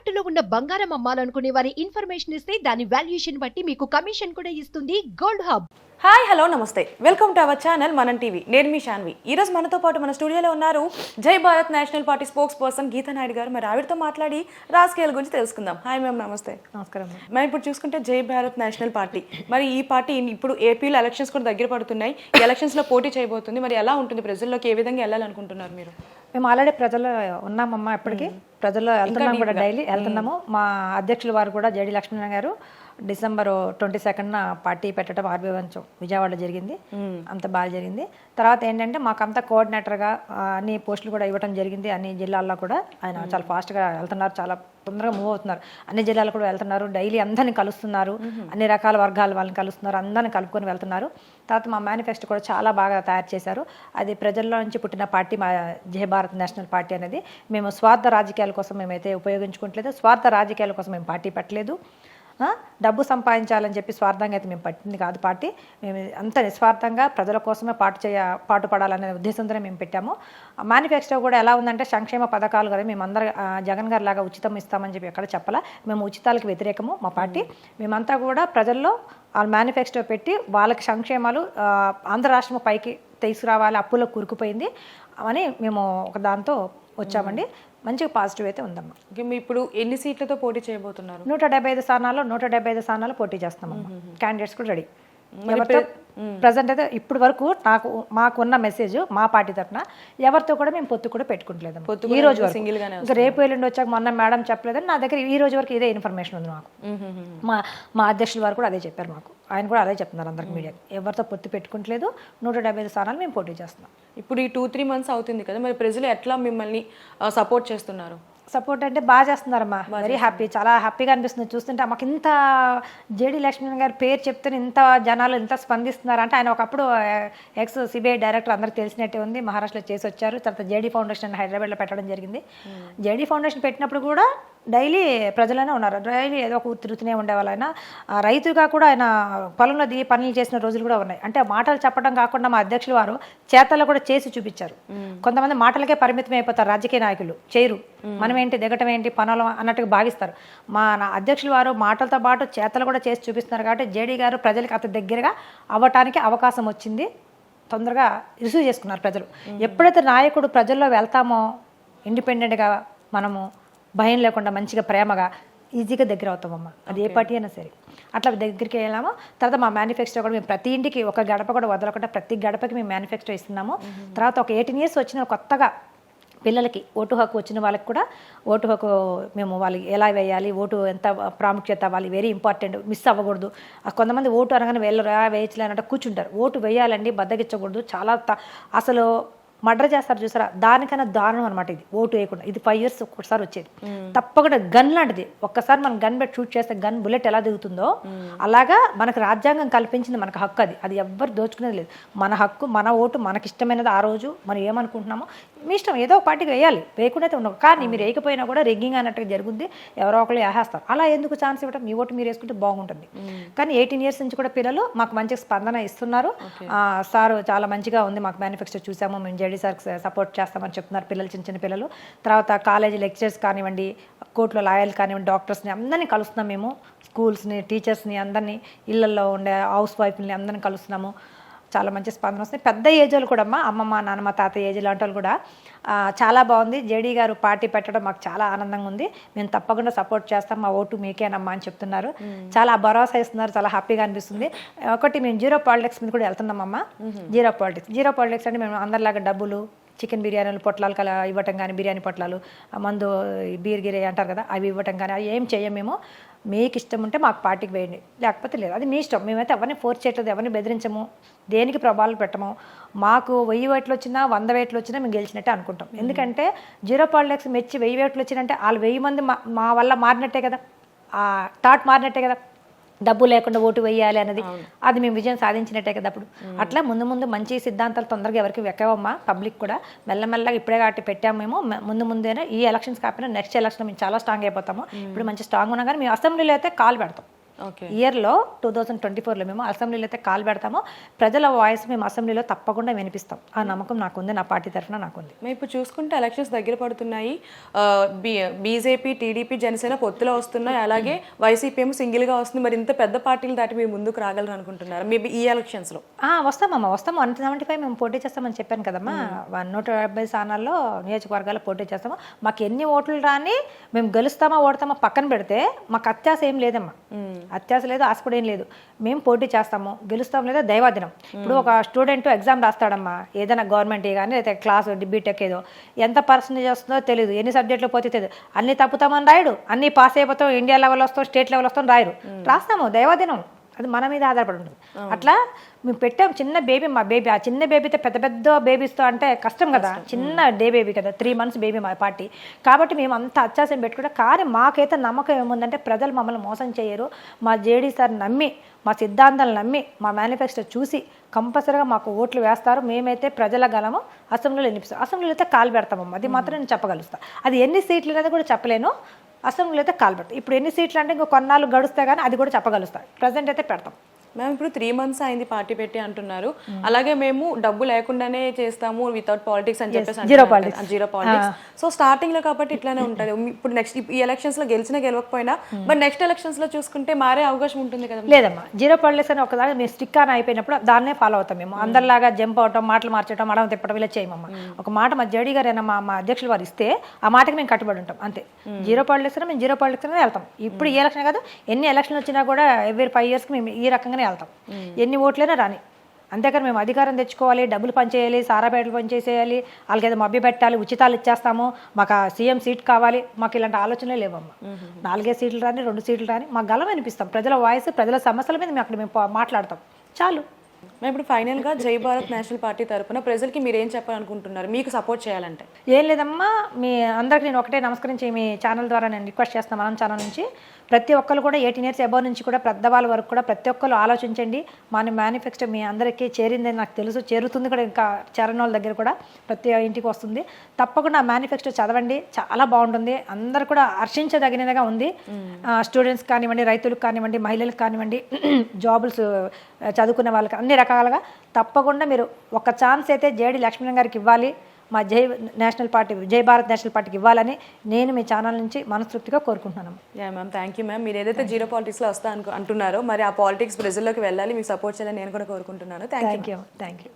తాకట్టులో ఉన్న బంగారం అమ్మాలనుకునే వారి ఇన్ఫర్మేషన్ ఇస్తే దాని వాల్యుయేషన్ బట్టి మీకు కమిషన్ కూడా ఇస్తుంది గోల్డ్ హబ్ హాయ్ హలో నమస్తే. Welcome to our channel Manam TV నేను మీ శాన్వి ఈ రోజు మనతో పాటు మన స్టూడియోలో ఉన్నారు Jai Bharat national party spokesperson Geeta Naidu garu. మరి ఆవిడతో మాట్లాడి రాజకీయాల గురించి తెలుసుకుందాం. హాయ్ మ్యామ్ నమస్తే. నమస్కారం మనం ఇప్పుడు చూసుకుంటే జై భారత్ నేషనల్ పార్టీ మరి ఈ పార్టీ ఇప్పుడు ఏపీలో ఎలక్షన్స్ కూడా దగ్గర పడుతున్నాయి. ఈ ఎలక్షన్స్లో పోటీ చేయబోతుంది. మరి ఎలా ఉంటుంది? ప్రజల్లోకి ఏ విధంగా వెళ్ళాలనుకుంటున్నారు మీరు? మేము ఆల్రెడీ ప్రజల్లో ఉన్నామమ్మా ఇప్పటికి. ప్రజల్లో వెళ్తున్నాం కూడా డైలీ వెళ్తున్నాము. మా అధ్యక్షుల వారు కూడా JD Lakshminarayana garu December twenty సెకండ్న party పెట్టడం ఆర్బీ వంచం విజయవాడలో జరిగింది. అంత బాగా జరిగింది. తర్వాత ఏంటంటే మాకంతా కోఆర్డినేటర్గా అన్ని పోస్టులు కూడా ఇవ్వడం జరిగింది. అన్ని జిల్లాల్లో కూడా ఆయన చాలా ఫాస్ట్గా వెళ్తున్నారు. చాలా తొందరగా మూవ్ అవుతున్నారు. అన్ని జిల్లాలు కూడా వెళ్తున్నారు. డైలీ అందరిని కలుస్తున్నారు. అన్ని రకాల వర్గాల వాళ్ళని కలుస్తున్నారు. అందరిని కలుపుకొని వెళ్తున్నారు. తర్వాత మా మేనిఫెస్టో కూడా చాలా బాగా తయారు చేశారు. అది ప్రజల్లో నుంచి పుట్టిన పార్టీ మా జయ భారత్ నేషనల్ పార్టీ అనేది. మేము స్వార్థ రాజకీయాల కోసం మేమైతే ఉపయోగించుకోవట్లేదు స్వార్థ రాజకీయాల కోసం మేము పార్టీ పెట్టలేదు. డబ్బు సంపాదించాలని చెప్పి స్వార్థంగా అయితే మేము పట్టింది కాదు పార్టీ. మేము అంత నిస్వార్థంగా ప్రజల కోసమే పాటు చేయ పాటు పడాలనే ఉద్దేశంతోనే మేము పెట్టాము. మేనిఫెస్టో కూడా ఎలా ఉందంటే సంక్షేమ పథకాలు కదా మేము అందరు జగన్ గారి లాగా ఉచితం ఇస్తామని చెప్పి ఎక్కడ చెప్పాలా? మేము ఉచితాలకు వ్యతిరేకము మా పార్టీ. మేమంతా కూడా ప్రజల్లో వాళ్ళు మేనిఫెస్టో పెట్టి వాళ్ళకి సంక్షేమాలు ఆంధ్ర రాష్ట్రం పైకి తీసుకురావాలి అప్పులో కూరుకుపోయింది అని మేము ఒక దాంతో వచ్చామండి. మంచిగా పాజిటివ్ అయితే ఉందమ్మా. ఇప్పుడు ఎన్ని సీట్లతో పోటీ చేయబోతున్నారు? నూట డెబ్బై ఐదు స్థానాల్లో నూట డెబ్బై ఐదు స్థానాలు పోటీ చేస్తామమ్మా క్యాండిడేట్స్ కూడా రెడీ. ప్రజెంట్ అయితే ఇప్పటి వరకు నాకు మాకున్న మెసేజ్ మా పార్టీ తరఫున ఎవరితో కూడా మేము పొత్తు కూడా పెట్టుకుంటలేదు పొత్తు ఈ రోజు సింగిల్ గానే ఇంకా రేపు ఎల్లుండి వచ్చాక మొన్న మేడం చెప్పలేదని నా దగ్గర ఈ రోజు వరకు ఇదే ఇన్ఫర్మేషన్ ఉంది మాకు. మా మా అధ్యక్షుల వారు కూడా అదే చెప్పారు మాకు. ఆయన కూడా అదే చెప్తున్నారు అందరికి మీడియా. ఎవరితో పొత్తు పెట్టుకుంటలేదు నూట డెబ్బై ఐదు స్థానాలు మేము పోటీ చేస్తున్నాం. ఇప్పుడు ఈ టూ త్రీ మంత్స్ అవుతుంది కదా మరి ప్రజలు ఎట్లా మిమ్మల్ని సపోర్ట్ చేస్తున్నారు? సపోర్ట్ అంటే బాగా చేస్తున్నారమ్మా. వెరీ హ్యాపీ చాలా హ్యాపీగా అనిపిస్తుంది. చూస్తుంటే మాకు ఇంత జేడి లక్ష్మణ్ గారి పేరు చెప్తే ఇంత జనాలు ఇంత స్పందిస్తున్నారు అంటే ఆయన ఒకప్పుడు ఎక్స్ సిబిఐ డైరెక్టర్ అందరికి తెలిసినట్టే ఉంది. మహారాష్ట్రలో చేసి వచ్చారు తర్వాత జేడీ ఫౌండేషన్ హైదరాబాద్లో పెట్టడం జరిగింది. జేడీ ఫౌండేషన్ పెట్టినప్పుడు కూడా డైలీ ప్రజలనే ఉన్నారు. డైలీ ఏదో ఒక తిరుగుతూనే ఉండేవాళ్ళు ఆయన రైతుగా కూడా ఆయన పొలంలో దిగి పనులు చేసిన రోజులు కూడా ఉన్నాయి. అంటే మాటలు చెప్పడం కాకుండా మా అధ్యక్షులు వారు చేతల్లో కూడా చేసి చూపించారు. కొంతమంది మాటలకే పరిమితం అయిపోతారు. రాజకీయ నాయకులు చేయరు. మనం ఏంటి దిగటం ఏంటి పనులు అన్నట్టుగా భావిస్తారు మా నా అధ్యక్షులు వారు మాటలతో పాటు చేతలు కూడా చేసి చూపిస్తున్నారు కాబట్టి జేడీ గారు ప్రజలకు అతి దగ్గరగా అవ్వటానికి అవకాశం వచ్చింది. తొందరగా రిసీవ్ చేసుకున్నారు ప్రజలు. ఎప్పుడైతే నాయకుడు ప్రజల్లో వెళ్తామో ఇండిపెండెంట్గా మనము భయం లేకుండా మంచిగా ప్రేమగా ఈజీగా దగ్గర అవుతామమ్మా. అది ఏ పార్టీ అయినా సరే. అట్లా దగ్గరికి వెళ్ళాము. తర్వాత మా మేనిఫెస్టో కూడా మేము ప్రతి ఇంటికి ఒక గడప కూడా వదలకుండా ప్రతి గడపకి మేము మేనిఫెస్టో ఇస్తున్నాము. తర్వాత ఒక ఎయిటీన్ ఇయర్స్ వచ్చిన కొత్తగా పిల్లలకి ఓటు హక్కు వచ్చిన వాళ్ళకి కూడా ఓటు హక్కు మేము వాళ్ళకి ఎలా వేయాలి ఓటు ఎంత ప్రాముఖ్యత వాళ్ళు వెరీ ఇంపార్టెంట్ మిస్ అవ్వకూడదు. కొంతమంది ఓటు అనగానే వెళ్ళరా వేయచ్చులే అన్నట్టు కూర్చుంటారు. ఓటు వేయాలండి బద్దగించకూడదు చాలా అసలు మర్డర్ చేస్తారు చూసారా? దానికన్నా దారుణం అనమాట ఇది. ఓటు వేయకుండా. ఇది ఫైవ్ ఇయర్స్ ఒక్కసారి వచ్చేది. తప్పకుండా గన్ లాంటిది. ఒక్కసారి మనం గన్ పెట్టి షూట్ చేస్తే గన్ బుల్లెట్ ఎలా దిగుతుందో అలాగా మనకు రాజ్యాంగం కల్పించింది మనకు హక్కు అది. అది ఎవ్వరు దోచుకునేది లేదు. మన హక్కు మన ఓటు మనకి ఇష్టమైనది ఆ రోజు మనం ఏమనుకుంటున్నామో మీ ఇష్టం ఏదో ఒక పార్టీకి వేయాలి. వేయకుండా అయితే ఉండవు. కానీ మీరు వేయకపోయినా కూడా రిగ్గింగ్ అన్నట్టుగా జరుగుద్ది. ఎవరో ఒకరు వేసేస్తారు. అలా ఎందుకు ఛాన్స్ ఇవ్వడం మీ ఓటు మీరు వేసుకుంటే బాగుంటుంది. కానీ ఎయిటీన్ ఇయర్స్ నుంచి కూడా పిల్లలు మాకు మంచి స్పందన ఇస్తున్నారు. సార్ చాలా మంచిగా ఉంది. మాకు మేనిఫెస్టో చూసాము. మేము రెడ్డి సార్కి సపోర్ట్ చేస్తామని చెప్తున్నారు పిల్లలు చిన్న చిన్న పిల్లలు. తర్వాత కాలేజీ లెక్చర్స్ కానివ్వండి కోర్టులో లాయర్లు కానివ్వండి డాక్టర్స్ని అందరినీ కలుస్తున్నాం మేము. స్కూల్స్ని టీచర్స్ని అందరినీ ఇళ్ళలో ఉండే హౌస్ వైఫ్ని అందరినీ కలుస్తున్నాము. చాలా మంచి స్పందన వస్తుంది. పెద్ద ఏజ్ వాళ్ళు కూడా అమ్మ అమ్మమ్మ నాన్నమ్మ తాత ఏజ్ లాంటి వాళ్ళు కూడా చాలా బాగుంది. జేడీ గారు పార్టీ పెట్టడం మాకు చాలా ఆనందంగా ఉంది. మేము తప్పకుండా సపోర్ట్ చేస్తాం. మా ఓటు మీకేనమ్మా అని చెప్తున్నారు. చాలా భరోసా ఇస్తున్నారు. చాలా హ్యాపీగా అనిపిస్తుంది. ఒకటి మేము జీరో పాలిటిక్స్ మీద కూడా వెళ్తున్నామమ్మా. Zero politics. జీరో పాలిటిక్స్ అంటే మేము అందరిలాగా డబ్బులు చికెన్ బిర్యానీలు పొట్లాలు కల ఇవ్వటం కానీ బిర్యానీ పొట్లాలు మందు ఈ బీర్ గిరి అంటారు కదా అవి ఇవ్వటం కానీ అవి ఏం చేయం మేము. మీకు ఇష్టం ఉంటే మాకు పార్టీకి వేయండి. లేకపోతే లేదు అది మీ ఇష్టం. మేమైతే ఎవరిని ఫోర్స్ చేయట్లేదు ఎవరిని బెదిరించము దేనికి ప్రభావాలు పెట్టము. మాకు వెయ్యి వేట్లు వచ్చినా వంద వేట్లు వచ్చినా మేము గెలిచినట్టే అనుకుంటాం. ఎందుకంటే జీరో పాలిటిక్స్ మెచ్చి వెయ్యి వేట్లు వచ్చినంటే వాళ్ళు వెయ్యి మంది మా మా వల్ల మారినట్టే కదా. ఆ థాట్ మారినట్టే కదా. డబ్బు లేకుండా ఓటు వేయాలి అనేది అది మేము విజయం సాధించినట్టే కదా అప్పుడు. అట్లా ముందు ముందు మంచి సిద్ధాంతాలు తొందరగా ఎవరికి వెక్కవమ్మా పబ్లిక్ కూడా. మెల్లమెల్లగా ఇప్పుడే కాబట్టి పెట్టాము మేము. ముందు ముందేనే ఈ ఎలక్షన్స్ కాకపోయినా నెక్స్ట్ ఎలక్షన్ మేము చాలా స్ట్రాంగ్ అయిపోతాము. ఇప్పుడు మంచి స్ట్రాంగ్ ఉన్నా కానీ మేము అసెంబ్లీలో అయితే కాల్ పెడతాం. ఇయర్లో టూ థౌజండ్ ట్వంటీ ఫోర్లో మేము అసెంబ్లీలో అయితే కాల్ పెడతామో. ప్రజల వాయిస్ మేము అసెంబ్లీలో తప్పకుండా వినిపిస్తాం. ఆ నమ్మకం నాకుంది నా పార్టీ తరఫున నాకుంది. మేము ఇప్పుడు చూసుకుంటే ఎలక్షన్స్ దగ్గర పడుతున్నాయి. బీజేపీ టీడీపీ జనసేన పొత్తులో వస్తున్నాయి. అలాగే వైసీపీ ఏమో సింగిల్గా వస్తుంది. మరి ఇంత పెద్ద పార్టీలు దాటి మీరు ముందుకు రాగలరు అనుకుంటున్నారు? మేబీ ఈ ఎలక్షన్స్లో వస్తామమ్మా వస్తాము వన్ సెవెంటీ ఫైవ్ మేము పోటీ చేస్తామని చెప్పాను కదమ్మా. వన్ నూట డెబ్బై స్థానాల్లో నియోజకవర్గాల్లో పోటీ చేస్తాము. మాకు ఎన్ని ఓట్లు రాని మేము గెలుస్తామా ఓడతామా పక్కన పెడితే మాకు అత్యాశ ఏం లేదమ్మా. అత్యాశ లేదు ఆశ కూడా ఏం లేదు. మేము పోటీ చేస్తాము గెలుస్తాం లేదా దైవాదినం ఇప్పుడు ఒక స్టూడెంట్ ఎగ్జామ్ రాస్తాడమ్మా ఏదైనా గవర్నమెంట్ కానీ లేదా క్లాస్ బీటెక్ ఏదో. ఎంత పర్సంటేజ్ వస్తుందో తెలియదు ఎన్ని సబ్జెక్టులు పోతే తెలియదు అన్ని తప్పుతామని రాయడు అన్ని పాస్ అయిపోతాం ఇండియా లెవెల్ వస్తాం స్టేట్ లెవెల్ వస్తాం రాయరు. రాస్తాము దైవాదినం అది మన మీద ఆధారపడి ఉంటుంది. అట్లా మేము పెట్టాం చిన్న బేబీ మా బేబీ ఆ చిన్న బేబీతో పెద్ద పెద్ద బేబీస్తో అంటే కష్టం కదా. చిన్న డే బేబీ కదా. త్రీ మంత్స్ బేబీ మా పార్టీ కాబట్టి మేము అంత అత్యాసం పెట్టుకుంటే కానీ మాకైతే నమ్మకం ఏముందంటే ప్రజలు మమ్మల్ని మోసం చేయరు. మా జేడీ సార్ నమ్మి మా సిద్ధాంతాలు నమ్మి మా మేనిఫెస్టో చూసి కంపల్సరీగా మాకు ఓట్లు వేస్తారు. మేమైతే ప్రజల గలము అసెంబ్లీలో వినిపిస్తాం అసెంబ్లీలో అయితే కాలు పెడతామమ్మా. అది మాత్రం నేను చెప్పగలుగుతా అది ఎన్ని సీట్లు అనేది కూడా చెప్పలేను. అసెంబ్లీలో అయితే కాలు పెడతాం ఇప్పుడు ఎన్ని సీట్లు అంటే ఇంకో కొన్నాళ్ళు గడుస్తాయి కానీ అది కూడా చెప్పగలుగుతాం ప్రజెంట్ అయితే పెడతాం. మ్యామ్ ఇప్పుడు త్రీ మంత్స్ అయింది పార్టీ పెట్టి అంటున్నారు. అలాగే మేము డబ్బు లేకుండానే చేస్తాము వితౌట్ పాలిటిక్స్ అని చెప్పేసి zero జీరో పాలిటిక్స్ సో స్టార్టింగ్లో కాబట్టి ఇట్లానే ఉంటుంది. ఇప్పుడు నెక్స్ట్ ఈ ఎలక్షన్స్లో గెలిచినా గెలవకపోయినా బట్ నెక్స్ట్ ఎలక్షన్స్లో చూసుకుంటే మారే అవకాశం ఉంటుంది కదా. లేదమ్మా. జీరో పాలిటిక్స్ అని ఒకదాని మేము స్టిక్ అని అయిపోయినప్పుడు దాన్నే ఫాలో అవుతాం మేము. అందరిలాగా జంప్ అవటం మాటలు మార్చడం అడవ తిప్పడం ఇలా చేయమమ్మా. ఒక మాట మా జడి గారు అయినా మా అధ్యక్షులు వారు ఇస్తే ఆ మాటకి మేము కట్టుబడి ఉంటాం. అంతే. జీరో పాలిటిక్స్ మేము జీరో పాలిటిక్స్ వెళ్తాం. ఇప్పుడు ఈ ఎలక్షన్ కాదు ఎన్ని ఎలక్షన్ వచ్చినా కూడా ఎవ్రీ ఫైవ్ ఇయర్స్కి మేము ఈ రకంగానే వెళ్తాం. ఎన్ని ఓట్లైనా రాని. అంతేకాని మేము అధికారం తెచ్చుకోవాలి డబ్బులు పనిచేయాలి సారాపేటలు పనిచేసేయాలి వాళ్ళకి ఏదో మభ్య పెట్టాలి ఉచితాలు ఇచ్చేస్తాము మాకు సీఎం సీట్ కావాలి మాకు ఇలాంటి ఆలోచనలే లేవమ్మా. నాలుగే సీట్లు రాని రెండు సీట్లు రాని మాకు గలం అనిపిస్తాం. ప్రజల వాయిస్ ప్రజల సమస్యల మీద మేము అక్కడ మేము మాట్లాడతాం. చాలు. మేము ఇప్పుడు ఫైనల్గా జై భారత్ నేషనల్ పార్టీ తరపున ప్రజలకి మీరు ఏం చెప్పాలనుకుంటున్నారు? మీకు సపోర్ట్ చేయాలంటే. ఏం లేదమ్మా. మీ అందరికి నేను ఒకటే నమస్కరించి మీ ఛానల్ ద్వారా నేను రిక్వెస్ట్ చేస్తాను మనం ఛానల్ నుంచి. ప్రతి ఒక్కరు కూడా ఎయిటీన్ ఇయర్స్ అబౌవ్ నుంచి కూడా పెద్దవాళ్ళ వరకు కూడా ప్రతి ఒక్కరు ఆలోచించండి. మన మేనిఫెస్టో మీ అందరికీ చేరిందని నాకు తెలుసు. చేరుతుంది కూడా ఇంకా చేరని వాళ్ళ దగ్గర కూడా ప్రతి ఇంటికి వస్తుంది. తప్పకుండా ఆ మేనిఫెస్టో చదవండి. చాలా బాగుంటుంది. అందరు కూడా హర్షించదగినదిగా ఉంది. స్టూడెంట్స్ కానివ్వండి రైతులకు కానివ్వండి మహిళలకు కానివ్వండి జాబుల్స్ చదువుకునే వాళ్ళకి అన్ని రకాలుగా తప్పకుండా మీరు ఒక ఛాన్స్ అయితే జేడి లక్ష్మణ్ గారికి ఇవ్వాలి. మా జై నేషనల్ పార్టీ జై భారత్ నేషనల్ పార్టీకి ఇవ్వాలని నేను మీ ఛానల్ నుంచి మనస్ఫూర్తిగా కోరుకుంటున్నాను. Ya ma'am thank you ma'am మీరు ఏదైతే జీరో పాలిటిక్స్లో వస్తా అనుకు అంటున్నారో మరి ఆ పాలిటిక్స్ ప్రజల్లోకి వెళ్ళాలి. మీకు సపోర్ట్ చేయాలని నేను కూడా కోరుకుంటున్నాను. Thank you thank you